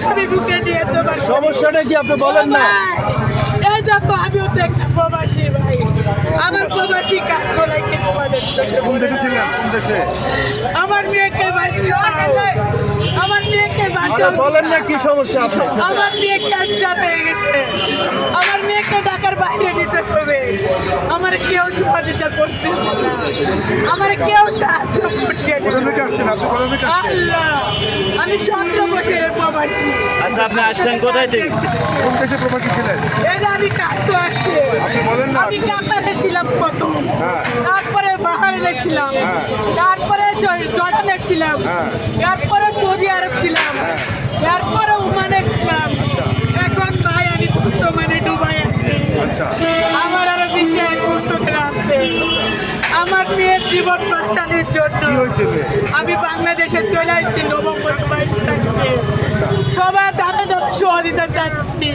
ছবি বুকে নিয়ে তোমার সমস্যাটা কি আপনি বলেন না? এই দেখো আমিও তো একটা প্রবাসী ভাই। আমার প্রবাসী কাজ কি তোমাদের কোন দেশে ছিলেন? কোন দেশে? আমার মেয়েকে বাঁচাও। আমার মেয়েকে বাঁচাও। বলেন না কি সমস্যা আপনার আমার মেয়ে ক্যান্সার হয়ে গেছে। আমার মেয়েকে ঢাকার বাইরে নিতে হবে। আমার কেউ সহযোগিতা করতেছে না। আমার কেউ সাহায্য আসছেন? আল্লাহ। আমি সতেরো বছরের প্রবাসী। আচ্ছা আপনি আসছেন কোথায় থেকে? কোন দেশে প্রবাসী ছিলেন। এই যে আমি কাটতে আসছি। আপনি বলেন না। আমি কাতারে ছিলাম প্রথম। হ্যাঁ। তারপরে বাহারে ছিলাম হ্যাঁ। তারপরে জর্ডানে ছিলাম হ্যাঁ। তারপরে সৌদি আরব ছিলাম। হ্যাঁ। তারপরে ওমানে ছিলাম। এখন ভাই আমি বর্তমানে দুবাই আছি। আচ্ছা। আমার আরও বিশাল বছর আছে। আমার মেয়ের জীবন বাঁচানোর জন্য? আমি বাংলাদেশে চলে আসছি সবার দাদা সহযোগিতা চাচ্ছি।